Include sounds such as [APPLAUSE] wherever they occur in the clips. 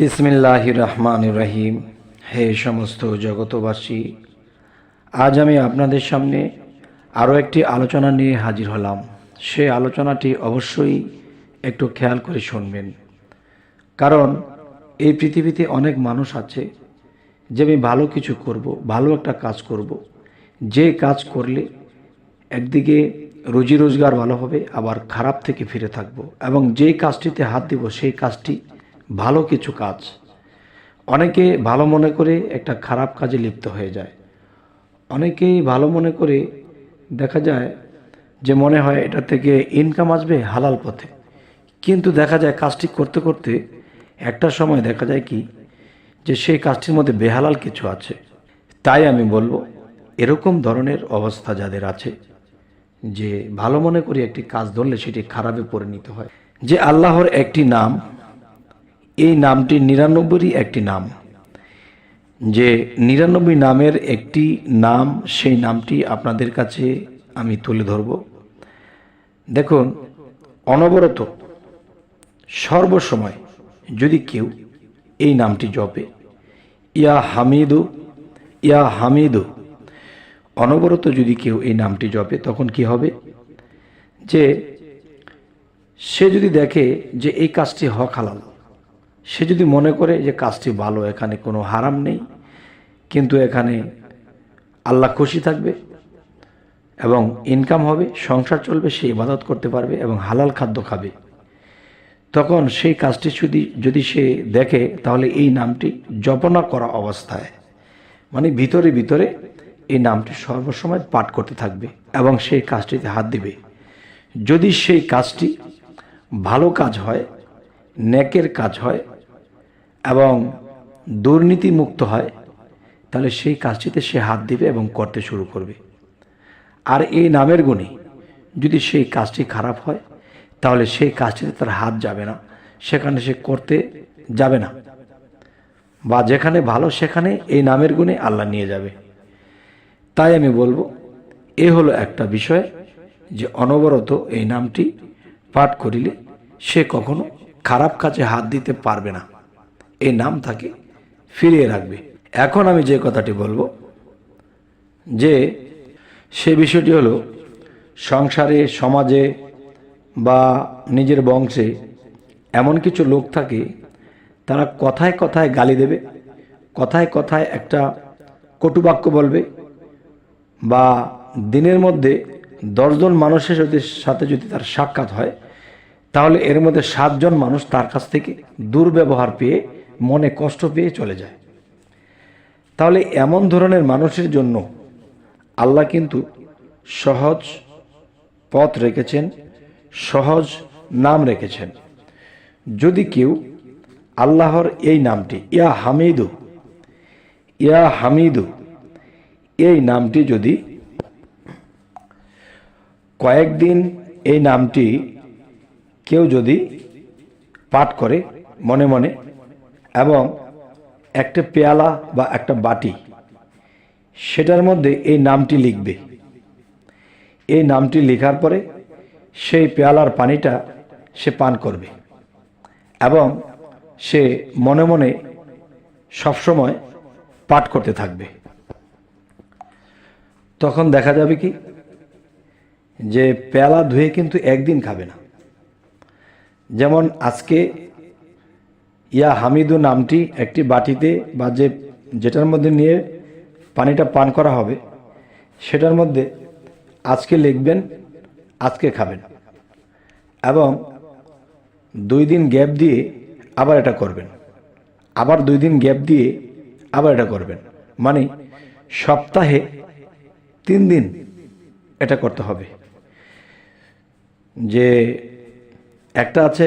বিসমিল্লাহ রহমান রহিম হে সমস্ত জগতবাসী, আজ আমি আপনাদের সামনে আরও একটি আলোচনা নিয়ে হাজির হলাম। সে আলোচনাটি অবশ্যই একটু খেয়াল করে শুনবেন। কারণ এই পৃথিবীতে অনেক মানুষ আছে যে আমি ভালো কিছু করব, ভালো একটা কাজ করব। যে কাজ করলে একদিকে রুজি রোজগার ভালো হবে, আবার খারাপ থেকে ফিরে থাকব। এবং যেই কাজটিতে হাত দিব, সেই কাজটি ভালো কিছু কাজ। অনেকে ভালো মনে করে একটা খারাপ কাজে লিপ্ত হয়ে যায়। অনেকেই ভালো মনে করে দেখা যায় যে মনে হয় এটা থেকে ইনকাম আসবে হালাল পথে। কিন্তু দেখা যায় কাজটি করতে করতে একটা সময় দেখা যায় কি যে সেই কাজটির মধ্যে বেহালাল কিছু আছে। তাই আমি বলব, এরকম ধরনের অবস্থা যাদের আছে, যে ভালো মনে করে একটি কাজ ধরলে সেটি খারাপে পরিণত হয়। যে আল্লাহর একটি নাম এই নামটি নিরানব্বই একটি নাম। যে নিরানব্বই নামের একটি নাম, সেই নামটি আপনাদের কাছে আমি তুলে ধরব। দেখুন, অনবরত, সর্বসময় যদি কেউ এই নামটি জপে, ইয়া হামিদু ইয়া হামিদু, অনবরত যদি কেউ এই নামটি জপে, তখন কি হবে? যে সে যদি দেখে যে এই কাজটি হক হালাল সে যদি মনে করে যে কাজটি ভালো, এখানে কোনো হারাম নেই, কিন্তু এখানে আল্লাহ খুশি থাকবে এবং ইনকাম হবে, সংসার চলবে, সে ইবাদত করতে পারবে এবং হালাল খাদ্য খাবে, তখন সেই কাজটি যদি যদি সে দেখে, তাহলে এই নামটি জপনা করা অবস্থায় মানে ভিতরে ভিতরে এই নামটি সর্বসময় পাঠ করতে থাকবে এবং সেই কাজটিতে হাত দিবে। যদি সেই কাজটি ভালো কাজ হয় নেকের কাজ হয় এবং দুর্নীতি মুক্ত হয়, তাহলে সেই কাজটিতে সে হাত দিবে এবং করতে শুরু করবে। আর এই নামের গুণে যদি সেই কাজটি খারাপ হয়, তাহলে সেই কাজটিতে তার হাত যাবে না, সেখানে সে করতে যাবে না। বা যেখানে ভালো, সেখানে এই নামের গুণে আল্লাহ নিয়ে যাবে। তাই আমি বলব, এ হলো একটা বিষয় যে অনবরত এই নামটি পাঠ করিলে সে কখনো খারাপ কাজে হাত দিতে পারবে না। এই নাম তাকে ফিরিয়ে রাখবে। এখন আমি যে কথাটি বলব, যে সে বিষয়টি হলো, সংসারে, সমাজে বা নিজের বংশে এমন কিছু লোক থাকে, তারা কথায় কথায় গালি দেবে, কথায় কথায় একটা কটুবাক্য বলবে বা দিনের মধ্যে দশজন মানুষের সাথে যদি তার সাক্ষাৎ হয় তাহলে এর মধ্যে সাতজন মানুষ তার কাছ থেকে দুর্ব্যবহার পেয়ে মনে কষ্ট পেয়ে চলে যায়। তাহলে এমন ধরনের মানুষের জন্য আল্লাহ কিন্তু সহজ পথ রেখেছেন, সহজ নাম রেখেছেন। যদি কেউ আল্লাহর এই নামটি, ইয়া হামিদু ইয়া হামিদু, এই নামটি যদি কয়েকদিন এই নামটি কেউ যদি পাঠ করে মনে মনে এবং একটা পেয়ালা বা একটা বাটি, সেটার মধ্যে এই নামটি লিখবে। এই নামটি লেখার পরে সেই পেয়ালার পানিটা সে পান করবে এবং সে মনে মনে সবসময় পাঠ করতে থাকবে। তখন দেখা যাবে কি, যে পেয়ালা ধুয়ে কিন্তু একদিন খাবে না। যেমন আজকে ইয়া হামিদু নামটি একটি বাটিতে বা যে যেটার মধ্যে নিয়ে পানিটা পান করা হবে, সেটার মধ্যে আজকে লিখবেন, আজকে খাবেন এবং দুই দিন গ্যাপ দিয়ে আবার এটা করবেন। আবার দুই দিন গ্যাপ দিয়ে আবার এটা করবেন। মানে সপ্তাহে তিন দিন এটা করতে হবে। যে একটা আছে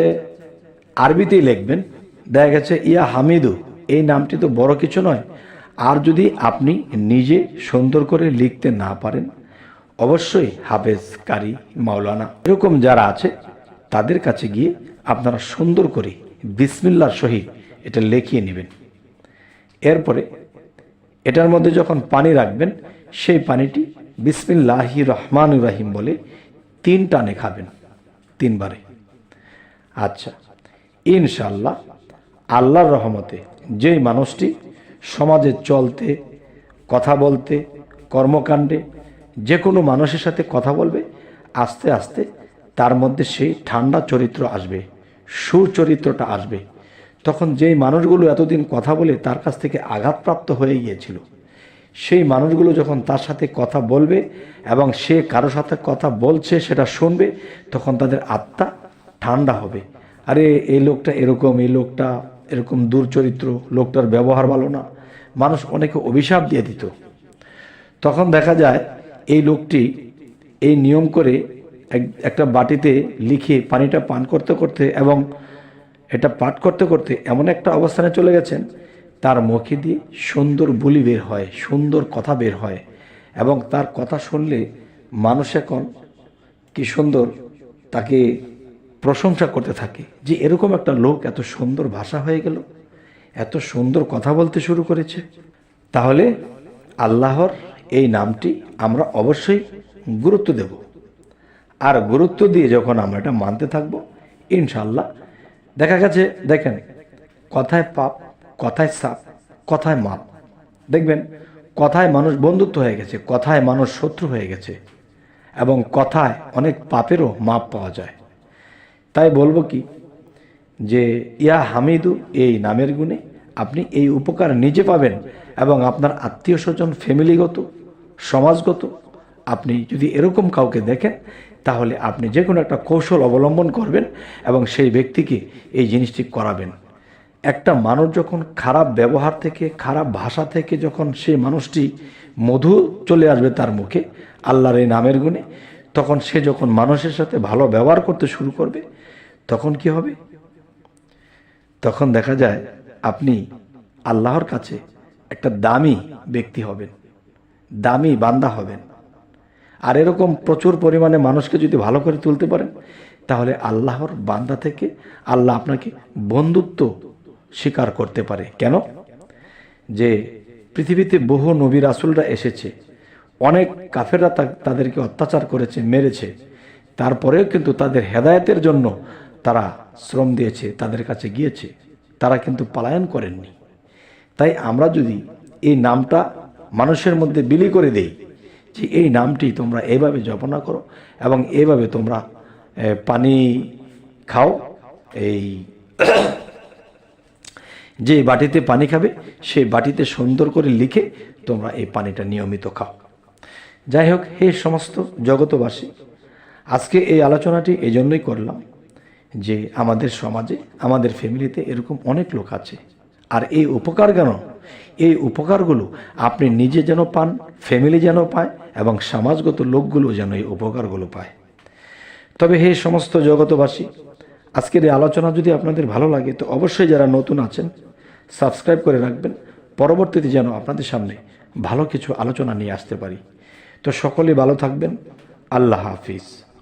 আরবিতেই লিখবেন, দেখা গেছে, ইয়া হামিদু, এই নামটি তো বড় কিছু নয়। আর যদি আপনি নিজে সুন্দর করে লিখতে না পারেন, অবশ্যই হাফেজ কারি মাওলানা, এরকম যারা আছে, তাদের কাছে গিয়ে আপনারা সুন্দর করে বিসমিল্লার সহিত এটা লিখিয়ে নেবেন। এরপরে এটার মধ্যে যখন পানি রাখবেন, সেই পানিটি বিসমিল্লাহি রহমান রাহিম বলে তিন টানে খাবেন, তিনবারে। আচ্ছা ইনশাল্লাহ আল্লাহর রহমতে যেই মানুষটি সমাজে চলতে, কথা বলতে, কর্মকাণ্ডে যে কোনো মানুষের সাথে কথা বলবে, আস্তে আস্তে তার মধ্যে সেই ঠান্ডা চরিত্র আসবে, সুচরিত্রটা আসবে। তখন যেই মানুষগুলো এতদিন কথা বলে তার কাছ থেকে আঘাতপ্রাপ্ত হয়ে গিয়েছিল, সেই মানুষগুলো যখন তার সাথে কথা বলবে এবং সে কারও সাথে কথা বলছে, সেটা শুনবে, তখন তাদের আত্মা ঠান্ডা হবে। আরে, এই লোকটা এরকম, এই লোকটা এরকম দুর্চরিত্র, লোকটার ব্যবহার ভালো না। মানুষ অনেকে অভিশাপ দিয়ে দিত। তখন দেখা যায়, এই লোকটি এই নিয়ম করে এক- একটা বাটিতে লিখে পানিটা পান করতে করতে এবং এটা পাঠ করতে করতে এমন একটা অবস্থানে চলে গেছেন, তার মুখে দিয়ে সুন্দর বুলি বের হয়, সুন্দর কথা বের হয় এবং তার কথা শুনলে মানুষ এখন কি সুন্দর, তাকে প্রশংসা করতে থাকে যে এরকম একটা লোক এত সুন্দর ভাষা হয়ে গেল, এত সুন্দর কথা বলতে শুরু করেছে। তাহলে আল্লাহর এই নামটি আমরা অবশ্যই গুরুত্ব দেব। আর গুরুত্ব দিয়ে যখন আমরা এটা মানতে থাকব ইনশাল্লাহ দেখা গেছে, দেখেন, কথায় পাপ, কথায় সাপ, কথায় মাপ। দেখবেন, কথায় মানুষ বন্ধুত্ব হয়ে গেছে, কথায় মানুষ শত্রু হয়ে গেছে, এবং কথায় অনেক পাপেরও মাপ পাওয়া যায়। তাই বলব কি যে, ইয়া হামিদু, এই নামের গুণে আপনি এই উপকার নিজে পাবেন এবং আপনার আত্মীয় স্বজন, ফ্যামিলিগত, সমাজগত, আপনি যদি এরকম কাউকে দেখেন, তাহলে আপনি যে কোনো একটা কৌশল অবলম্বন করবেন এবং সেই ব্যক্তিকে এই জিনিসটি করাবেন। একটা মানুষ যখন খারাপ ব্যবহার থেকে, খারাপ ভাষা থেকে যখন সেই মানুষটি মধু চলে আসবে তার মুখে, আল্লাহর এই নামের গুণে, তখন সে যখন মানুষের সাথে ভালো ব্যবহার করতে শুরু করবে তখন কি হবে? তখন দেখা যায় আপনি আল্লাহর কাছে একটা দামি ব্যক্তি হবেন, দামি বান্দা হবেন। আর এরকম প্রচুর পরিমাণে মানুষকে যদি ভালো করে তুলতে পারেন, তাহলে আল্লাহর বান্দা থেকে আল্লাহ আপনাকে বন্ধুত্ব স্বীকার করতে পারে। কেন? যে পৃথিবীতে বহু নবী রাসুলরা এসেছে, অনেক কাফেররা তাদেরকে অত্যাচার করেছে, মেরেছে। তারপরেও কিন্তু তাদের হেদায়তের জন্য তারা শ্রম দিয়েছে, তাদের কাছে গিয়েছে। তারা কিন্তু পলায়ন করেননি। তাই আমরা যদি এই নামটা মানুষের মধ্যে বিলি করে দেই যে এই নামটি তোমরা এইভাবে জপনা করো এবং এইভাবে তোমরা পানি খাও, এই [CLEARS THROAT] যে বাটিতে পানি খাবে সেই বাটিতে সুন্দর করে লিখে তোমরা এই পানিটা নিয়মিত খাও। যাই হোক, হে সমস্ত জগতবাসী আজকে এই আলোচনাটি এই জন্যই করলাম যে আমাদের সমাজে, আমাদের ফ্যামিলিতে এরকম অনেক লোক আছে। আর এই উপকার কেন? এই উপকারগুলো আপনি নিজে যেন পান ফ্যামিলি যেন পায় এবং সমাজগত লোকগুলো যেন এই উপকারগুলো পায়। তবে হে সমস্ত জগতবাসী আজকের এই আলোচনা যদি আপনাদের ভালো লাগে, তো অবশ্যই যারা নতুন আছেন সাবস্ক্রাইব করে রাখবেন। পরবর্তীতে যেন আপনাদের সামনে ভালো কিছু আলোচনা নিয়ে আসতে পারি। তো সকলে ভালো থাকবেন। আল্লাহ হাফিজ।